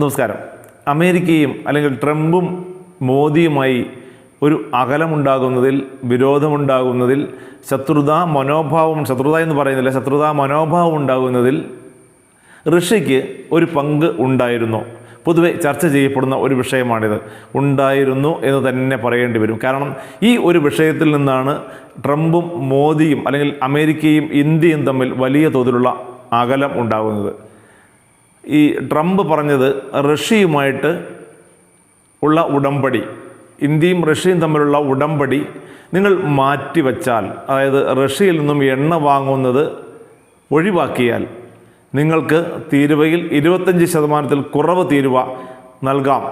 നമസ്കാരം. അമേരിക്കയും അല്ലെങ്കിൽ ട്രംപും മോദിയുമായി ഒരു അകലമുണ്ടാകുന്നതിൽ വിരോധമുണ്ടാകുന്നതിൽ ശത്രുതാ മനോഭാവം ശത്രുത എന്ന് പറയുന്നില്ല ശത്രുതാ മനോഭാവം ഉണ്ടാകുന്നതിൽ ഋഷിക്ക് ഒരു പങ്ക് ഉണ്ടായിരുന്നു. പൊതുവെ ചർച്ച ചെയ്യപ്പെടുന്ന ഒരു വിഷയമാണിത്. ഉണ്ടായിരുന്നു എന്ന് തന്നെ പറയേണ്ടി വരും. കാരണം ഈ ഒരു വിഷയത്തിൽ നിന്നാണ് ട്രംപും മോദിയും അല്ലെങ്കിൽ അമേരിക്കയും ഇന്ത്യയും തമ്മിൽ വലിയ തോതിലുള്ള അകലം ഉണ്ടാകുന്നത്. ഈ ട്രംപ് പറഞ്ഞത് റഷ്യയുമായിട്ട് ഉള്ള ഉടമ്പടി ഇന്ത്യയും റഷ്യയും തമ്മിലുള്ള ഉടമ്പടി നിങ്ങൾ മാറ്റിവെച്ചാൽ അതായത് റഷ്യയിൽ നിന്നും എണ്ണ വാങ്ങുന്നത് ഒഴിവാക്കിയാൽ നിങ്ങൾക്ക് തീരുവയിൽ ഇരുപത്തഞ്ച് ശതമാനത്തിൽ കുറവ് തീരുവ നൽകാം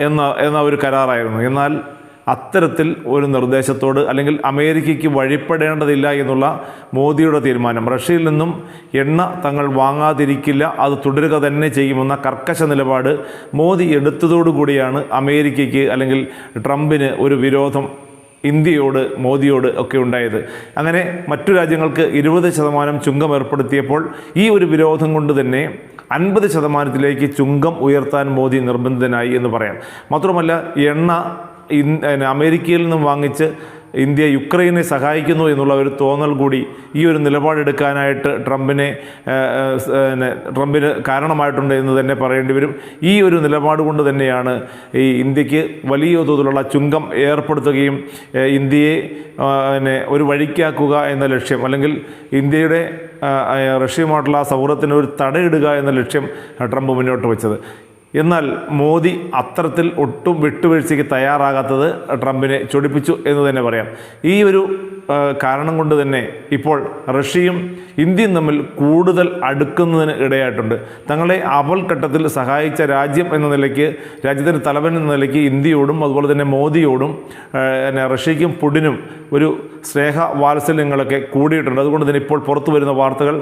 എന്ന എന്ന ഒരു കരാറായിരുന്നു. എന്നാൽ അത്തരത്തിൽ ഒരു നിർദ്ദേശത്തോട് അല്ലെങ്കിൽ അമേരിക്കയ്ക്ക് വഴിപ്പെടേണ്ടതില്ല എന്നുള്ള മോദിയുടെ തീരുമാനം. റഷ്യയിൽ നിന്നും എണ്ണ തങ്ങൾ വാങ്ങാതിരിക്കില്ല അത് തുടരുക തന്നെ ചെയ്യുമെന്ന കർക്കശ നിലപാട് മോദി എടുത്തതോടുകൂടിയാണ് അമേരിക്കയ്ക്ക് അല്ലെങ്കിൽ ട്രംപിന് ഒരു വിരോധം ഇന്ത്യയോട് മോദിയോട് ഒക്കെ ഉണ്ടായത്. അങ്ങനെ മറ്റു രാജ്യങ്ങൾക്ക് ഇരുപത് ശതമാനം ചുങ്കം ഏർപ്പെടുത്തിയപ്പോൾ ഈ ഒരു വിരോധം കൊണ്ട് തന്നെ അൻപത് ശതമാനത്തിലേക്ക് ചുങ്കം ഉയർത്താൻ മോദി നിർബന്ധിതനായി എന്ന് പറയാം. മാത്രമല്ല എണ്ണ അമേരിക്കയിൽ നിന്നും വാങ്ങിച്ച് ഇന്ത്യ യുക്രൈനെ സഹായിക്കുന്നു എന്നുള്ള ഒരു തോന്നൽ കൂടി ഈ ഒരു നിലപാടെടുക്കാനായിട്ട് ട്രംപിനെ ട്രംപിന് കാരണമായിട്ടുണ്ട് എന്ന് തന്നെ പറയേണ്ടി വരും. ഈ ഒരു നിലപാട് കൊണ്ട് തന്നെയാണ് ഈ ഇന്ത്യയ്ക്ക് വലിയ തോതിലുള്ള ചുങ്കം ഏർപ്പെടുത്തുകയും ഇന്ത്യയെ പിന്നെ ഒരു വഴിക്കാക്കുക എന്ന ലക്ഷ്യം അല്ലെങ്കിൽ ഇന്ത്യയുടെ റഷ്യയുമായിട്ടുള്ള സൗഹൃദത്തിന് ഒരു തടയിടുക എന്ന ലക്ഷ്യം ട്രംപ് മുന്നോട്ട് വെച്ചത്. എന്നാൽ മോദി അത്തരത്തിൽ ഒട്ടും വിട്ടുവീഴ്ചയ്ക്ക് തയ്യാറാകാത്തത് ട്രംപിനെ ചൊടിപ്പിച്ചു എന്ന് തന്നെ പറയാം. ഈ ഒരു കാരണം കൊണ്ട് തന്നെ ഇപ്പോൾ റഷ്യയും ഇന്ത്യയും തമ്മിൽ കൂടുതൽ അടുക്കുന്നതിന് ഇടയായിട്ടുണ്ട്. തങ്ങളെ അവൽഘട്ടത്തിൽ സഹായിച്ച രാജ്യം എന്ന നിലയ്ക്ക് രാജ്യത്തിന്റെ തലവൻ എന്ന നിലയ്ക്ക് ഇന്ത്യയോടും അതുപോലെ തന്നെ മോദിയോടും പിന്നെ റഷ്യയ്ക്കും പുടിനും ഒരു സ്നേഹ വാത്സല്യങ്ങളൊക്കെ കൂടിയിട്ടുണ്ട്. അതുകൊണ്ട് തന്നെ ഇപ്പോൾ പുറത്തു വരുന്ന വാർത്തകൾ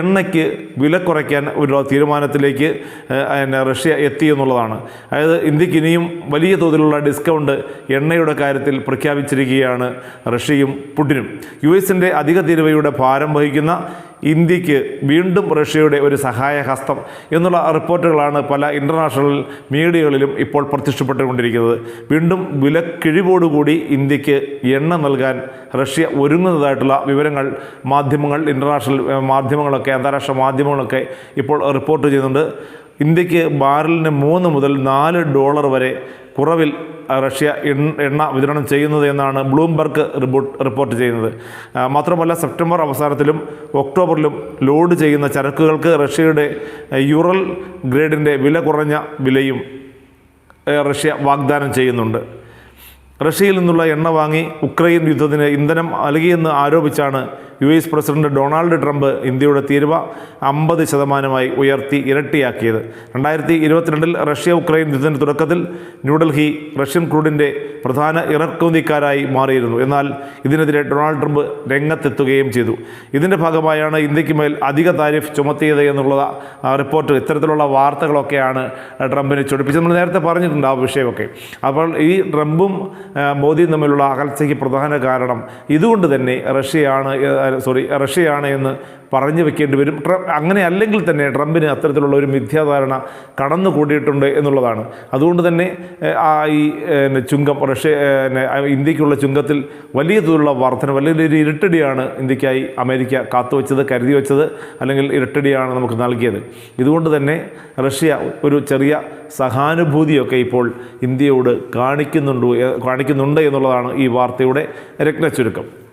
എണ്ണയ്ക്ക് വില കുറയ്ക്കാൻ ഒരു തീരുമാനത്തിലേക്ക് പിന്നെ റഷ്യ എത്തി എന്നുള്ളതാണ്. അതായത് ഇന്ത്യയ്ക്ക് ഇനിയും വലിയ തോതിലുള്ള ഡിസ്കൗണ്ട് എണ്ണയുടെ കാര്യത്തിൽ പ്രഖ്യാപിച്ചിരിക്കുകയാണ് റഷ്യയും പുടിനും. യു എസിന്റെ അധിക തീരുവയുടെ ഭാരം വഹിക്കുന്ന ഇന്ത്യയ്ക്ക് വീണ്ടും റഷ്യയുടെ ഒരു സഹായഹസ്തം എന്നുള്ള റിപ്പോർട്ടുകളാണ് പല ഇന്റർനാഷണൽ മീഡിയകളിലും ഇപ്പോൾ പ്രത്യക്ഷപ്പെട്ടുകൊണ്ടിരിക്കുന്നത്. വീണ്ടും വിലക്കിഴിവോടുകൂടി ഇന്ത്യയ്ക്ക് എണ്ണ നൽകാൻ റഷ്യ ഒരുങ്ങുന്നതായിട്ടുള്ള വിവരങ്ങൾ മാധ്യമങ്ങൾ ഇന്റർനാഷണൽ മാധ്യമങ്ങളൊക്കെ അന്താരാഷ്ട്ര മാധ്യമങ്ങളൊക്കെ ഇപ്പോൾ റിപ്പോർട്ട് ചെയ്യുന്നുണ്ട്. ഇന്ത്യയ്ക്ക് ബാരലിന് മൂന്ന് മുതൽ നാല് ഡോളർ വരെ കുറവിൽ റഷ്യ എണ്ണ- വിതരണം ചെയ്യുന്നത് എന്നാണ് ബ്ലൂംബർഗ് റിപ്പോർട്ട് റിപ്പോർട്ട് ചെയ്യുന്നത്. മാത്രമല്ല സെപ്റ്റംബർ അവസാനത്തിലും ഒക്ടോബറിലും ലോഡ് ചെയ്യുന്ന ചരക്കുകൾക്ക് റഷ്യയുടെ യുറൽ ഗ്രേഡിന്റെ വില കുറഞ്ഞ വിലയും റഷ്യ വാഗ്ദാനം ചെയ്യുന്നുണ്ട്. റഷ്യയിൽ നിന്നുള്ള എണ്ണ വാങ്ങി ഉക്രൈൻ യുദ്ധത്തിന് ഇന്ധനം നൽകിയെന്ന് ആരോപിച്ചാണ് U S president Donald Trump ഇന്ത്യയുടെ തീരുവ അമ്പത് ശതമാനമായി ഉയർത്തി ഇരട്ടിയാക്കിയത്. രണ്ടായിരത്തി ഇരുപത്തിരണ്ടിൽ റഷ്യ ഉക്രൈൻ യുദ്ധത്തിന്റെ തുടക്കത്തിൽ ന്യൂഡൽഹി റഷ്യൻ ക്രൂഡിന്റെ പ്രധാന ഇറക്കുമതിക്കാരായി മാറിയിരുന്നു. എന്നാൽ ഇതിനെതിരെ ഡൊണാൾഡ് ട്രംപ് രംഗത്തെത്തുകയും ചെയ്തു. ഇതിന്റെ ഭാഗമായാണ് ഇന്ത്യയ്ക്ക് മേൽ അധിക താരിഫ് ചുമത്തിയത് എന്നുള്ള റിപ്പോർട്ട് ഇത്തരത്തിലുള്ള വാർത്തകളൊക്കെയാണ് ട്രംപിനെ ചൊടിപ്പിച്ചത്. നമ്മൾ നേരത്തെ പറഞ്ഞിട്ടുണ്ട് ആ വിഷയമൊക്കെ. അപ്പോൾ ഈ ട്രംപും മോദിയും തമ്മിലുള്ള അകൽച്ചയ്ക്ക് പ്രധാന കാരണം ഇതുകൊണ്ട് തന്നെ റഷ്യയാണ് സോറി റഷ്യയാണ് എന്ന് പറഞ്ഞു വെക്കേണ്ടി വരും. ട്രംപ് അങ്ങനെ അല്ലെങ്കിൽ തന്നെ ട്രംപിന് അത്തരത്തിലുള്ള ഒരു മിഥ്യാധാരണ കടന്നു കൂടിയിട്ടുണ്ട് എന്നുള്ളതാണ്. അതുകൊണ്ട് തന്നെ ആ ഈ ചുങ്കം റഷ്യ ഇന്ത്യക്കുള്ള ചുങ്കത്തിൽ വലിയ തോതിലുള്ള വർധന വലിയൊരു ഇരട്ടടിയാണ് ഇന്ത്യക്കായി അമേരിക്ക കാത്തുവച്ചത് കരുതി വെച്ചത് അല്ലെങ്കിൽ ഇരട്ടടിയാണ് നമുക്ക് നൽകിയത്. ഇതുകൊണ്ട് തന്നെ റഷ്യ ഒരു ചെറിയ സഹാനുഭൂതിയൊക്കെ ഇപ്പോൾ ഇന്ത്യയോട് കാണിക്കുന്നുണ്ട് കാണിക്കുന്നുണ്ട് എന്നുള്ളതാണ് ഈ വാർത്തയുടെ രത്നച്ചുരുക്കം.